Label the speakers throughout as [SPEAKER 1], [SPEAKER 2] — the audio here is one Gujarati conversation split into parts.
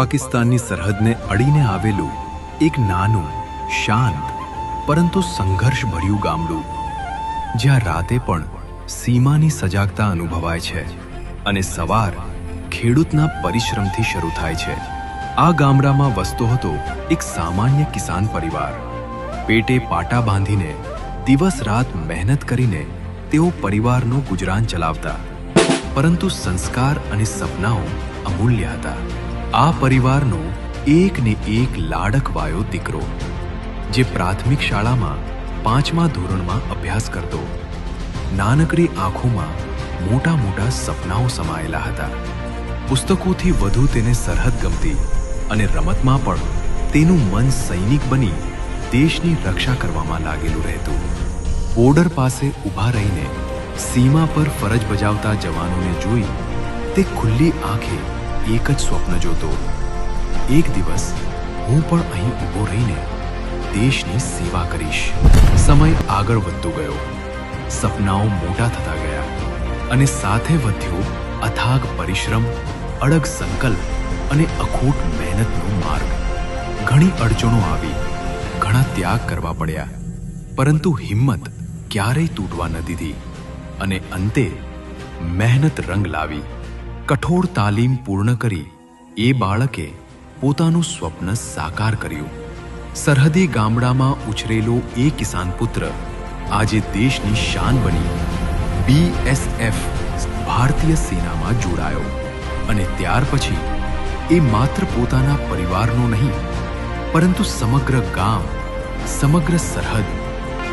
[SPEAKER 1] પાકિસ્તાનની સરહદને અડીને આવેલું એક નાનું, શાંત, પરંતુ સંઘર્ષભર્યું ગામડું, જ્યાં રાતે પણ સીમાની સજાગતા અનુભવાય છે અને સવાર ખેડૂતના પરિશ્રમથી શરૂ થાય છે. આ ગામડામાં વસતો હતો એક સામાન્ય કિસાન પરિવાર. પેટે પાટા બાંધીને દિવસ રાત મહેનત કરીને તેઓ પરિવારનું ગુજરાન ચલાવતા. પરંતુ સંસ્કાર અને સપનાઓ અમૂલ્ય હતા. આ પરિવારનો એક ને એક લાડકવાયો દીકરો, જે પ્રાથમિક શાળામાં પાંચમા ધોરણમાં અભ્યાસ કરતો. નાનકડી આંખોમાં મોટા મોટા સપનાઓ સમાયેલા હતા. પુસ્તકોથી વધુ તેને સરહદ ગમતી અને રમતમાં પણ તેનું મન સૈનિક બની દેશની રક્ષા કરવામાં લાગેલું રહેતું. બોર્ડર પાસે ઊભા રહીને સીમા પર ફરજ બજાવતા જવાનોને જોઈ તે ખુલ્લી આંખે એક જ સ્વપ્ન જોતો. એક દિવસ હું પણ અહીં ઊભો રહીને દેશની સેવા કરીશ. સમય આગળ વધતો ગયો. સપનાઓ મોટા થતા ગયા અને સાથે વધ્યો અથાગ પરિશ્રમ, અડગ સંકલ્પ અને અખૂટ મહેનતનો માર્ગ. ઘણી અડચણો આવી, ઘણા ત્યાગ કરવા પડ્યા, પરંતુ હિંમત ક્યારેય તૂટવા ન દીધી અને અંતે મહેનત રંગ લાવી. કઠોર તાલીમ પૂર્ણ કરી એ બાળકે પોતાનું સ્વપ્ન સાકાર કર્યું. સરહદી ગામડામાં ઉછરેલો એ કિસાન પુત્ર આજે દેશની શાન બની. બીએસએફ ભારતીય સેનામાં જોડાયો અને ત્યાર પછી એ માત્ર પોતાના પરિવારનો નહીં, પરંતુ સમગ્ર ગામ, સમગ્ર સરહદ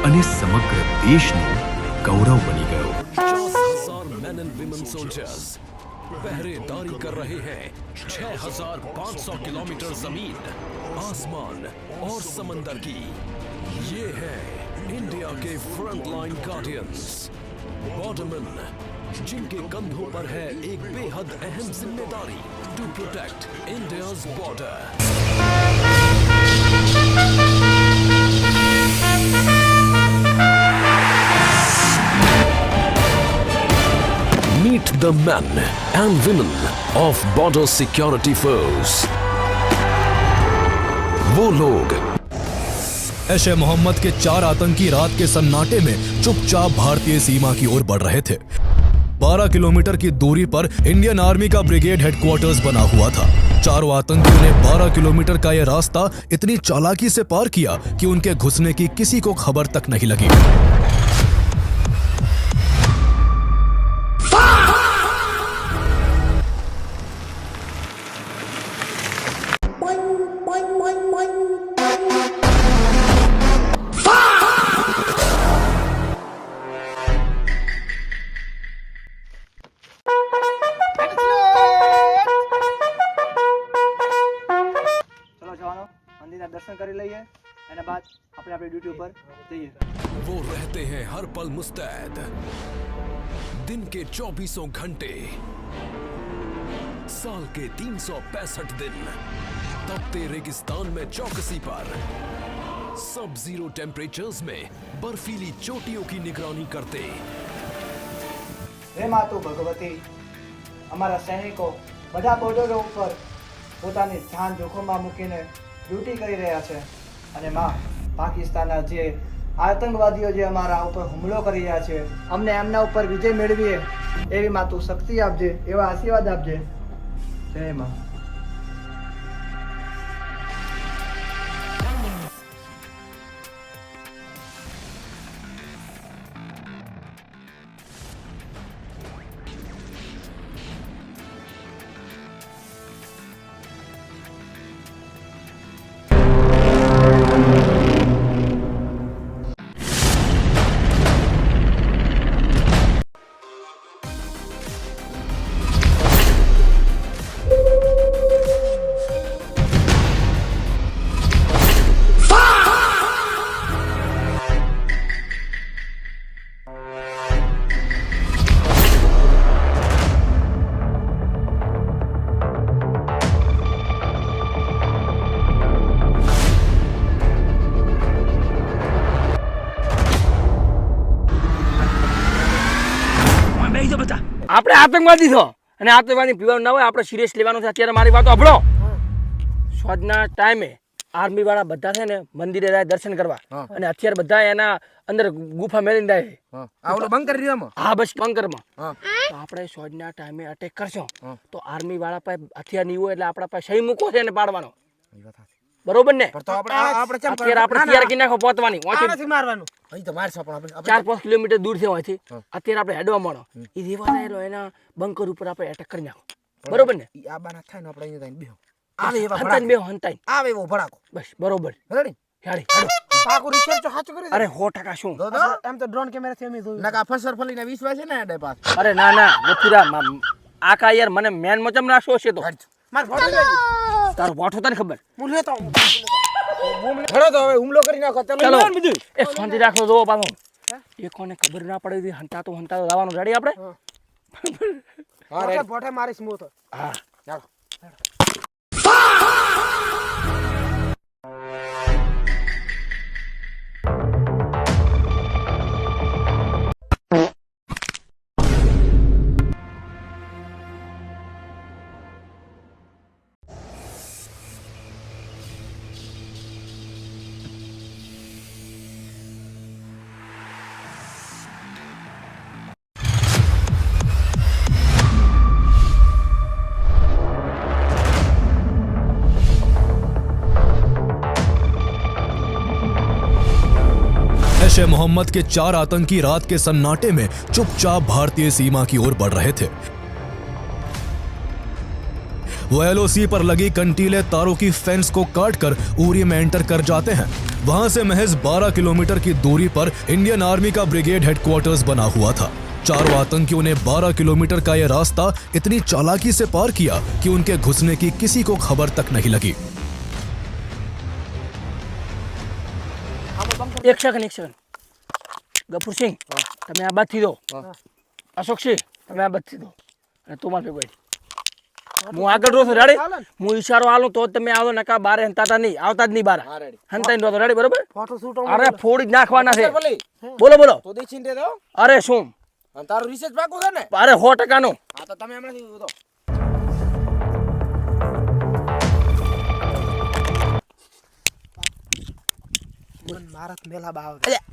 [SPEAKER 1] અને સમગ્ર દેશનો ગૌરવ બની ગયો.
[SPEAKER 2] पहरेदारी कर रहे हैं। छह हज़ार पाँच सौ किलोमीटर ज़मीन, आसमान और समंदर की। ये है इंडिया के फ्रंट लाइन गार्डियंस। बॉर्डरमैन जिनके कंधों पर है एक बेहद अहम ज़िम्मेदारी to protect India's border Meet the men and women of border security force. वो लोग
[SPEAKER 3] ऐश मोहम्मद के चार आतंकी रात के सन्नाटे में चुपचाप भारतीय सीमा की ओर बढ़ रहे थे। 12 किलोमीटर की दूरी पर इंडियन आर्मी का ब्रिगेड हेडक्वार्टर्स बना हुआ था। चारों आतंकियों ने 12 किलोमीटर का यह रास्ता इतनी चालाकी से पार किया कि उनके घुसने की किसी को खबर तक नहीं लगी।
[SPEAKER 2] हैं हर पल मुस्तैद दिन के चौबीसों घंटे साल के तीन सौ पैंसठ दिन तपते रेगिस्तान में चौकसी पर सब जीरो टेम्परेचर्स में बर्फीली चोटियों की निगरानी करते
[SPEAKER 4] હે માતુ ભગવતી અમારા સૈનિકો બધા બોર્ડરો ઉપર પોતાની જાન જોખમમાં મૂકીને ડ્યુટી કરી રહ્યા છે અને માં પાકિસ્તાનના જે આતંકવાદીઓ જે અમારા ઉપર હુમલો કરી રહ્યા છે, અમને એમના ઉપર વિજય મેળવીએ, એવી માતું શક્તિ આપજે, એવા આશીર્વાદ આપજે. જય માં.
[SPEAKER 5] આતંકવાદી છો. અને આતંકવાદી પીવાનું ના હોય આપણે સિરિયસ લેવાનું છે. અત્યારે મારી વાત અભળો સોજના ટાઈમે આર્મી વાળા બધા છે ને મંદિરે જાય દર્શન કરવા. અને અત્યારે બધા એના અંદર ગુફા મેળીને જાય. આવડો
[SPEAKER 6] આ કરી રહ્યો
[SPEAKER 5] હા બસ બંકરમાં. તો આપણે સોજના ટાઈમે અટેક કરશો. તો આર્મી વાળા પાસે હથિયાર નહીં હોય એટલે આપણા પાસે સહી મૂકો છે એને પાડવાનો. બરોબર ને?
[SPEAKER 6] તો આપણે આપણે કેમ
[SPEAKER 5] અત્યારે આપણે તૈયાર કરી નાખો પહોંચવાની વાંચી
[SPEAKER 6] નથી મારવાનું. અહીં તો મારશો પણ આપણે આપણે
[SPEAKER 5] ચાર પાંચ કિલોમીટર દૂર છે. અહીંથી અત્યારે આપણે હેડવા મળો. એ રેવા રહેલો એના બંકર ઉપર આપણે એટેક કરી નાખો. બરોબર ને?
[SPEAKER 6] આ બાના થાય ને આપણે અહીંયા બેહો. આવે એવા હંતાઈ
[SPEAKER 5] બેહો હંતાઈ
[SPEAKER 6] આવે એવો ભડાકો.
[SPEAKER 5] બસ બરોબર.
[SPEAKER 6] રેડી?
[SPEAKER 5] હેડી
[SPEAKER 6] પાકો રિસર્ચ હાચો કરી
[SPEAKER 5] અરે સો ટકા શું?
[SPEAKER 6] દો દો એમ તો ડ્રોન કેમેરાથી અમે જોયું. નકા ફસર ફલીને વિશ્વાસ છે ને આડે પાસ
[SPEAKER 5] અરે ના ના મથુરા આકા યાર મને મેન મચમ નાશો છે તો.
[SPEAKER 6] માર ફોટો લેજો
[SPEAKER 5] તારો વાઠો તને ખબર?
[SPEAKER 6] હું લેતો હું ભણો તો હવે હુમલો કરી નાખો. ચલો. લો બીજું.
[SPEAKER 5] એ શાંતિ રાખો જોવો પાછો. એ કોને ખબર ના પડે હંતા તો હંતા તો લાવવાનું. રેડી આપણે?
[SPEAKER 6] હા. રે ફોટે મારી સ્મૂથ
[SPEAKER 5] હા.
[SPEAKER 6] ચાલો.
[SPEAKER 3] मोहम्मद के चार आतंकी रात के सन्नाटे में चुपचाप भारतीय सीमा की ओर बढ़ रहे थे। वो एल पर लगी कंटीले तारों की फेंस को काटकर उरी में एंटर कर जाते हैं। वहाँ से महज 12 किलोमीटर की दूरी पर इंडियन आर्मी का ब्रिगेड हेडक्वार्टर्स बना हुआ था। चारों आतंकियों ने 12 किलोमीटर का यह रास्ता इतनी चालाकी से पार किया कि उनके घुसने की किसी को खबर तक नहीं लगी।
[SPEAKER 5] एक सेकंड एक सेकंड ગફુરસિંહ તમે આ બાદથી દો અશોકસિંહ તમે આ બાદથી દો અને તું માફી ભાઈ. હું આગળ રહું છું રેડી હું ઈશારો આલું તો તમે આવો નકા બારે હંતાતા નહીં આવતા જ નહીં બાર. હંતાઈને રહો તો રેડી બરોબર? અરે ફોડી જ નાખવાના છે. બોલો બોલો. અરે શું?
[SPEAKER 6] તારું રિસર્ચ પાકું છે ને?
[SPEAKER 5] અરે સો ટકાનું.
[SPEAKER 6] હા તો તમે હમણાંથી દો મારત મેલા બાવ
[SPEAKER 5] ક્યાં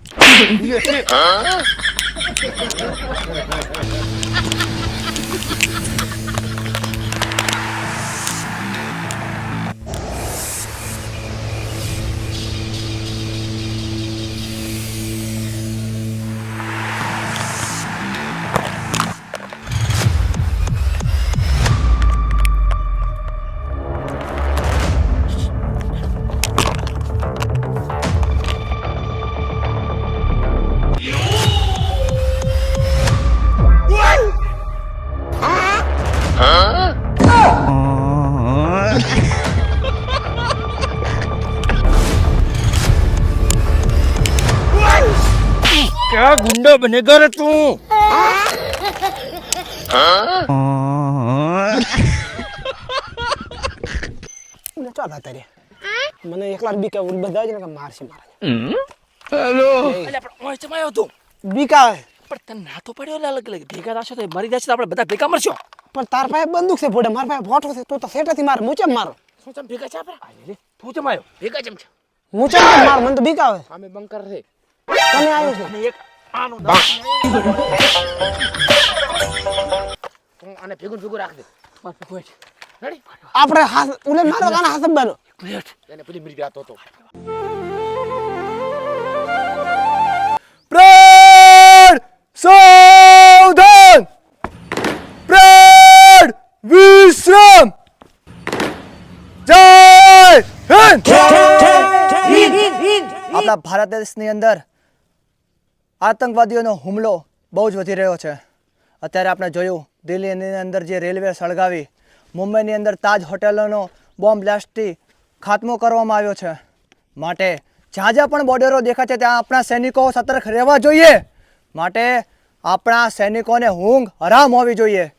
[SPEAKER 5] ગુંડો બને ગરે તું.
[SPEAKER 6] ચાલ તારે મને એકલા બીકા બધા જ ને મારશે મારા
[SPEAKER 5] હેલો. ઓય ચમાયો તું.
[SPEAKER 6] બીકા
[SPEAKER 5] પણ તને ના તો પડ્યો અલગ અલગ ભેગા થશો તો મરી જશે તો આપણે બધા ભેગા મરશો.
[SPEAKER 6] પણ તાર પાસે બંદૂક છે ફોડે માર પાસે ફોટો છે તું તો સેટાથી માર મુચમ મારો?
[SPEAKER 5] શું ચમ ભેગા છે આપણે? તું ચમાયો ભેગા ચમ છે.
[SPEAKER 6] મુચમ માર મને તો બીક આવે
[SPEAKER 5] અમે બંકર છે.
[SPEAKER 6] તમે આવ્યો છે?
[SPEAKER 5] એક આનો
[SPEAKER 6] અને ભેગું ભેગું રાખ દે.
[SPEAKER 5] માર ભેગો
[SPEAKER 6] આપણે હાથ ઉલે મારો કાના હાસમ બાનો.
[SPEAKER 5] પ્લેટ
[SPEAKER 6] એને પેલી મરી જાતો તો તો
[SPEAKER 3] પ્રાણ સાવધાન વિશ્રામ. જય હિન્દ.
[SPEAKER 4] આપણા ભારત દેશની અંદર આતંકવાદીઓનો હુમલો બહુ જ વધી રહ્યો છે. અત્યારે આપણે જોયું, દિલ્હીની અંદર જે રેલવે સળગાવી, મુંબઈની અંદર તાજ હોટેલોનો બોમ્બ બ્લાસ્ટથી ખાત્મો કરવામાં આવ્યો છે. માટે જ્યાં જ્યાં પણ બોર્ડરો દેખાય છે, ત્યાં આપણા સૈનિકો સતર્ક રહેવા જોઈએ. માટે આપણા સૈનિકોને ઊંઘ હરામ હોવી જોઈએ.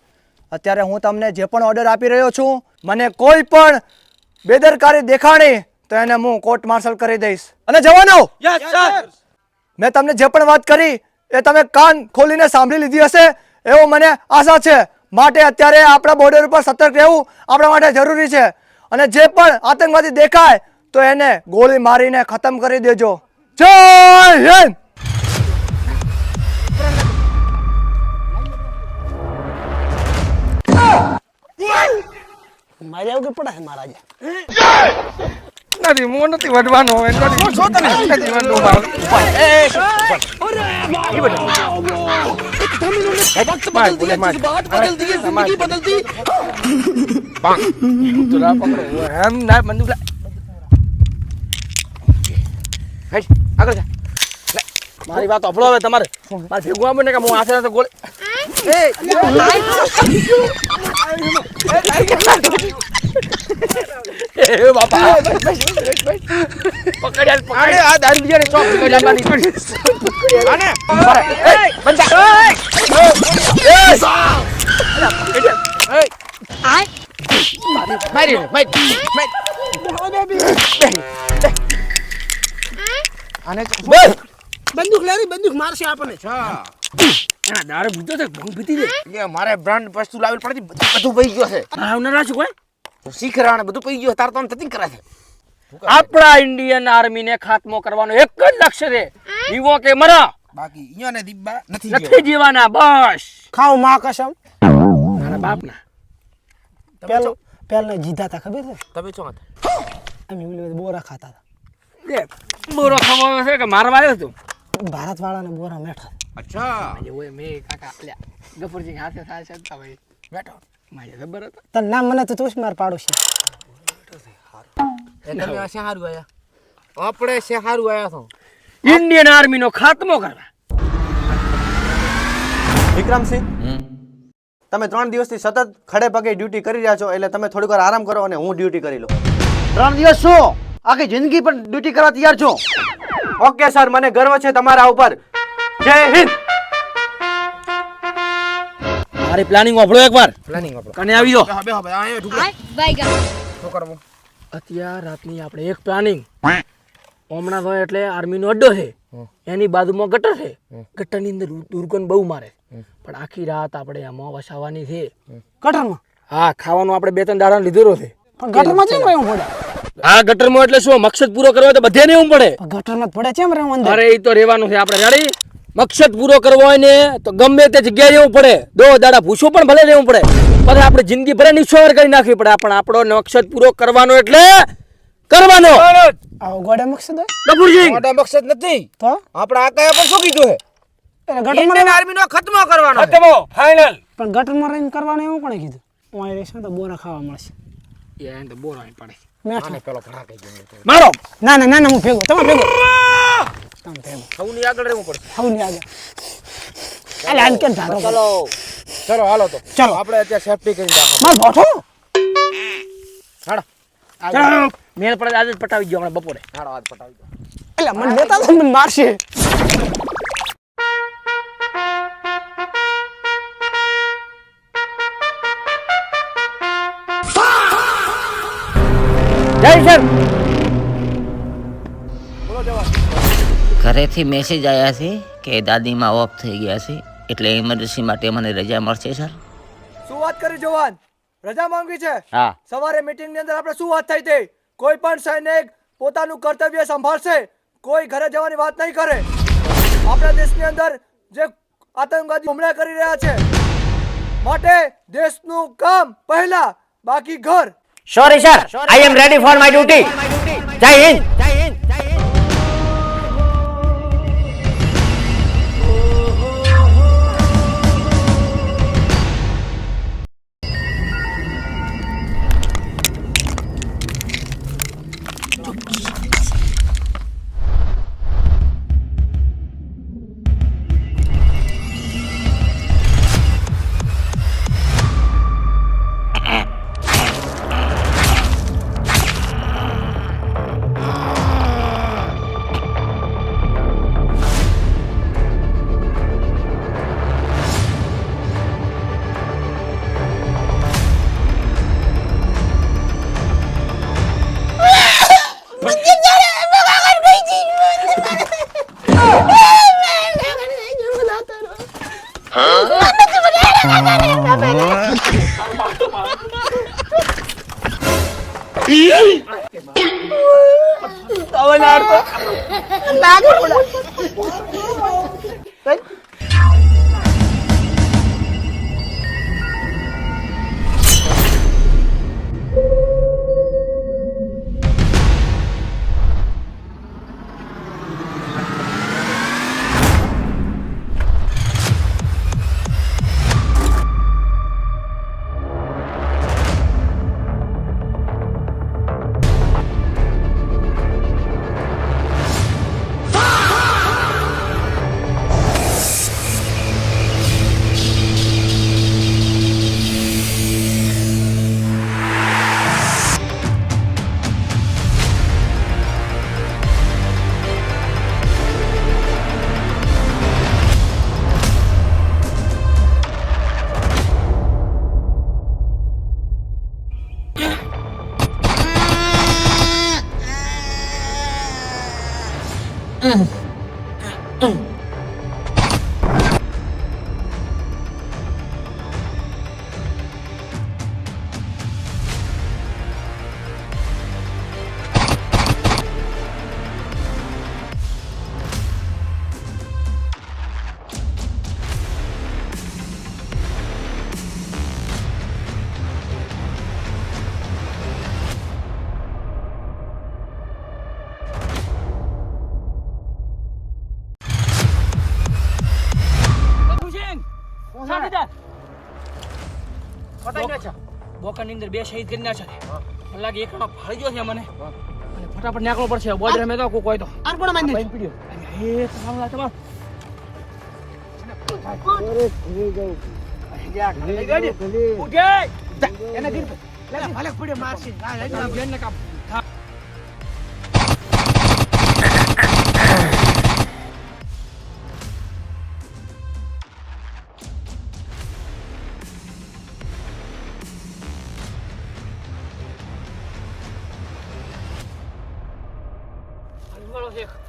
[SPEAKER 4] અત્યારે હું તમને જે પણ ઓર્ડર આપી રહ્યો છું, મને કોઈ પણ બેદરકારી દેખાણી, તો એને હું કોર્ટ માર્શલ કરી દઈશ. અને જવાનો! મેં તમને જે પણ વાત કરી એ તમે કાન ખોલીને સાંભળી લીધી હશે એવો મને આશા છે. માટે અત્યારે આપણા બોર્ડર ઉપર સતર્ક રહેવું આપણા માટે જરૂરી છે. અને જે પણ આતંકવાદી દેખાય તો એને ગોળી મારીને ખતમ કરી દેજો. જય હિન્દ!
[SPEAKER 6] મારે આવું કે પડે છે મારા જે
[SPEAKER 5] નથી હું નથી વઢવાનો હોય નથી શું તને નથી મારી વાત અફળો હવે તમારે મારે ભેગું આપે ને કે હું હાથે ગોળી એ એ બાપા પકડ્યા પકડ્યા આ દારૂ બીજાને ચોક પકડ્યા આને એ બંધા એ મારી મારી આને બસ
[SPEAKER 6] બંદૂક લેરી બંદૂક મારશે આપણને
[SPEAKER 5] આ દારૂ પીતો છે ભંગ પીતી દે
[SPEAKER 7] મારે બ્રાન્ડ વસ્તુ લાવેલ પડતી બધું ભાઈ ગયો છે
[SPEAKER 5] આ કોઈ
[SPEAKER 7] શીખરા ને બધું પી ગયું તાર તો આમ થતી કરે છે.
[SPEAKER 5] આપણા ઇન્ડિયન આર્મી ને ખાત્મો કરવાનો એક જ લક્ષ્ય છે જીવો કે મરા
[SPEAKER 7] બાકી અહીંયા ને દીબા નથી
[SPEAKER 5] નથી જીવાના બસ.
[SPEAKER 6] ખાવમાં કસમ.
[SPEAKER 5] મારા બાપના.
[SPEAKER 6] પેલો પેલને જીધા તા ખબર છે?
[SPEAKER 7] તમે શું
[SPEAKER 6] અમે ઓલી બોરા ખાતા
[SPEAKER 5] લે બોરો ખાવા છે કે મારવા આવ્યો તું?
[SPEAKER 6] હતા ભારત વાળાને બોરા મેઠા.
[SPEAKER 7] અચ્છા.
[SPEAKER 5] ઓય મે કાકા લ્યા ગફુરજી હાથે થાય છે ભાઈ.
[SPEAKER 7] બેઠો.
[SPEAKER 5] મારે ખબર હતા?
[SPEAKER 6] તને નામ મને તો તું જ માર પાડોશી
[SPEAKER 7] એ તમે આ શા આયા? આપણે શા આયા છો.
[SPEAKER 5] ઇન્ડિયન આર્મી નો ખાતમો કરવા.
[SPEAKER 8] વિક્રમસિંહ તમે ત્રણ દિવસથી સતત ખડે પગે ડ્યુટી કરી રહ્યા છો એટલે તમે થોડીક વાર આરામ કરો અને હું ડ્યુટી કરી લઉં. ત્રણ દિવસ શું આખી જિંદગી પણ ડ્યુટી કરવા તૈયાર છો? ઓકે સર મને ગર્વ છે તમારા ઉપર. જય હિન્દ!
[SPEAKER 5] મારી પ્લાનિંગ વાપરો એકવાર.
[SPEAKER 7] પ્લાનિંગ વાપરો.
[SPEAKER 5] કને આવી દો
[SPEAKER 7] બેહો બેહો બેહો અહીંયા ઢુકડો
[SPEAKER 9] Bye,
[SPEAKER 7] શું કરવું
[SPEAKER 5] અત્યાર રાતની આપણે એક પ્લાનિંગ હમણાં તો એટલે આર્મીનો અડ્ડો છે. એની બાજુમાં ગટર છે. ગટરની અંદર દુર- દુર્ગંધ બહુ મારે. પણ આખી રાત આપણે આમાં વસાવાની છે.
[SPEAKER 6] ગટરમાં?
[SPEAKER 5] હા ખાવાનું આપણે બે ત્રણ દાડા લીધેલો છે.
[SPEAKER 6] પણ ગટરમાં કેમ રહેવું પડે?
[SPEAKER 5] આ ગટરમાં એટલે શું મકસદ પૂરો કરવો હોય તો બધે નહીં પડે.
[SPEAKER 6] ગટરમાં પડે કેમ રહેવું અંદર?
[SPEAKER 5] અરે એ તો રહેવાનું છે. આપણે રેડી મકસદ પૂરો કરવો હોય ને તો ગમે તે જગ્યાએ રહેવું પડે. દો દાડા ભૂસો પણ ભલે રહેવું પડે પણ આપણે જિંદગી ભલે નિશ્વર કરી નાખવી પડે. પણ આપણો મકસદ પૂરો કરવાનો એટલે કરવાનો.
[SPEAKER 6] આવો ગોડે મકસદ હોય?
[SPEAKER 5] કપૂરસિંહ
[SPEAKER 7] મોટા મકસદ નથી.
[SPEAKER 6] તો?
[SPEAKER 7] આપણે આ કયા પણ શું કીધું
[SPEAKER 6] હે
[SPEAKER 7] ઇન્ડિયન આર્મી નો ખતમો કરવાનો ખતમો
[SPEAKER 5] ફાઇનલ
[SPEAKER 6] પણ ગટરમાં રહીને કરવાનો એવું કોણે કીધું? હું અહીં રહીશ તો બોરા ખાવા મળશે.
[SPEAKER 5] એ તો બોરાઈ પડે.
[SPEAKER 6] મેં
[SPEAKER 7] પેલો ઘણા કહી ગયો
[SPEAKER 5] મારો!
[SPEAKER 6] ના ના ના ના હું ભેગો તમે ભેગો. તમે ભેગો
[SPEAKER 7] સૌની આગળ રહેવું પડે
[SPEAKER 6] આવું આગળ. અલે આને કેમ ધારો? ચલો.
[SPEAKER 7] ચલો હાલો તો.
[SPEAKER 6] ચલો.
[SPEAKER 7] આપણે અત્યારે સેફટી કરીને રાખો
[SPEAKER 6] માર ભોઠો
[SPEAKER 7] હાડો
[SPEAKER 5] ચાલો. મેળ પડે આજે પટાવી ગયો હમણાં બપોરે.
[SPEAKER 7] હાડો આજ પટાવી દો
[SPEAKER 6] એટલે મને લેતા તો મને મારશે.
[SPEAKER 5] જય સર.
[SPEAKER 10] ઘરેથી મેસેજ આવ્યા છે કે દાદીમાં ઓફ થઈ ગયા છે. એટલે ઇમરજન્સી માટે મને રજા મળશે સર
[SPEAKER 4] શું વાત કરી જવાન? રજા માંગી છે?
[SPEAKER 10] હા.
[SPEAKER 4] સવારે મીટિંગની અંદર આપણે શું વાત થઈ હતી? કોઈ પણ સૈનિક પોતાનું કર્તવ્ય સંભાળશે કોઈ ઘરે જવાની વાત નહીં કરે. આપણા દેશની અંદર જે આતંકવાદી હુમલા કરી રહ્યા છે માટે દેશનું કામ પહેલા બાકી ઘર.
[SPEAKER 10] Sorry sir I am ready for my duty જય હિન્દ
[SPEAKER 5] શાંતિ જા. બોકાની અંદર બે શહીદ કરી નાખ્યા મને લાગે એકનો ભાળી ગયો છે મને. અને ફટાફટ નીકળવું પડશે. બોર્ડર મેં તો કોઈ તો.
[SPEAKER 6] આર કોણ માન્ય
[SPEAKER 5] ભાઈ પીડ્યો હે તમારું લા તમારું ઉઠે
[SPEAKER 6] એને ગીર ભલે પડ્યો મારશે. આ લઈ જાઓ.
[SPEAKER 5] બેન ને કાપ. дорогих.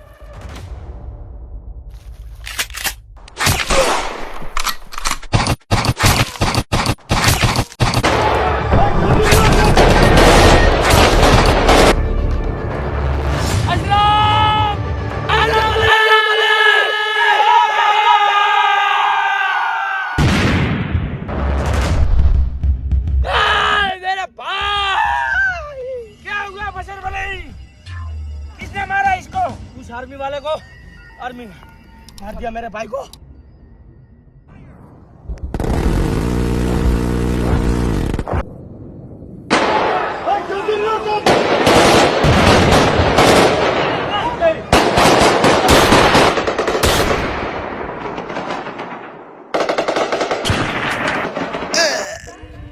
[SPEAKER 5] भाई को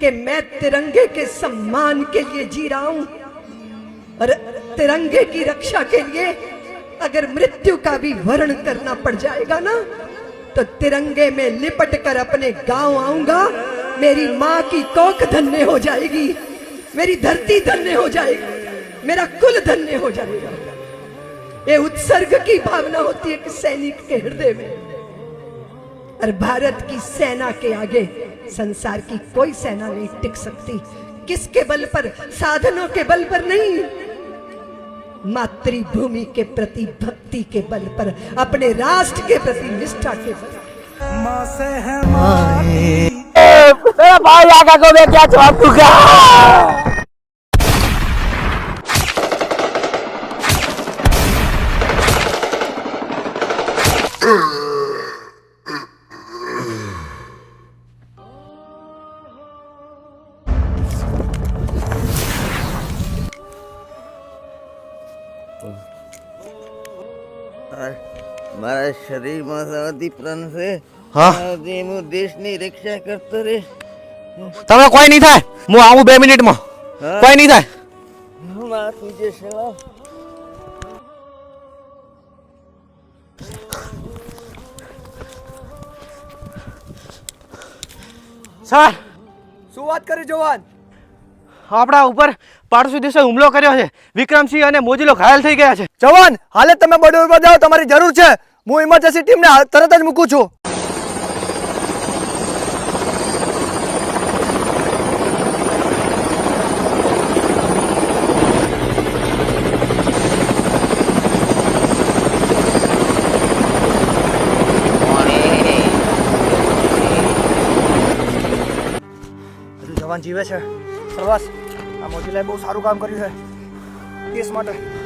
[SPEAKER 5] कि
[SPEAKER 9] मैं तिरंगे के सम्मान के लिए जी रहा हूँ और तिरंगे की रक्षा के लिए अगर मृत्यु का भी वर्ण करना पड़ जाएगा ना तो तिरंगे में लिपट कर अपने गाँव आऊँगा, मेरी माँ की कोख धन्य हो जाएगी, मेरी धरती धन्य हो जाएगी, मेरा कुल धन्य हो जाएगा। ये उत्सर्ग की भावना होती है कि सैनिक के हृदय में। और भारत की सेना के आगे संसार की कोई सेना नहीं टिक सकती। किसके बल पर? साधनों के बल पर नहीं। मातृभूमि के प्रति भक्ति के बल पर अपने राष्ट्र के प्रति निष्ठा के बल
[SPEAKER 5] मेरा भाई आका को मैं क्या जवाब दूंगा
[SPEAKER 10] મારા શરીરમાં સૌથી પ્રાણ છે.
[SPEAKER 8] હા.
[SPEAKER 10] જે હું દેશની રક્ષા કરતો રે
[SPEAKER 8] તમે કોઈ નહીં થાય. હું આવું બે મિનિટમાં. કોઈ નહીં થાય. સર
[SPEAKER 6] શું વાત કરી જવાન?
[SPEAKER 8] આપણા ઉપર પાડોશી દિવસે હુમલો કર્યો છે. વિક્રમસિંહ અને મોજીલો ઘાયલ થઈ ગયા છે.
[SPEAKER 6] જવાન હાલે તમે બોર્ડર ઉપર જાઓ તમારી જરૂર છે. હું ઇમરજન્સી ટીમને તરત જ મૂકું છું.
[SPEAKER 4] જીવે છે. પ્રવાસ આ મોદીલાએ બહુ સારું કામ કર્યું છે. દેશ માટે.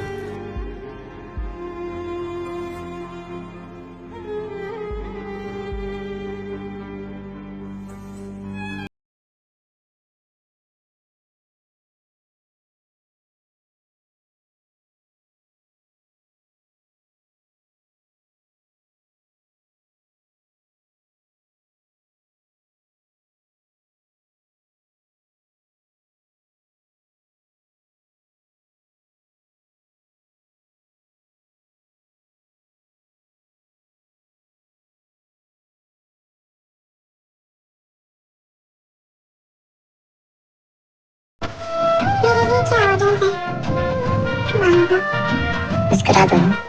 [SPEAKER 11] It's good, I.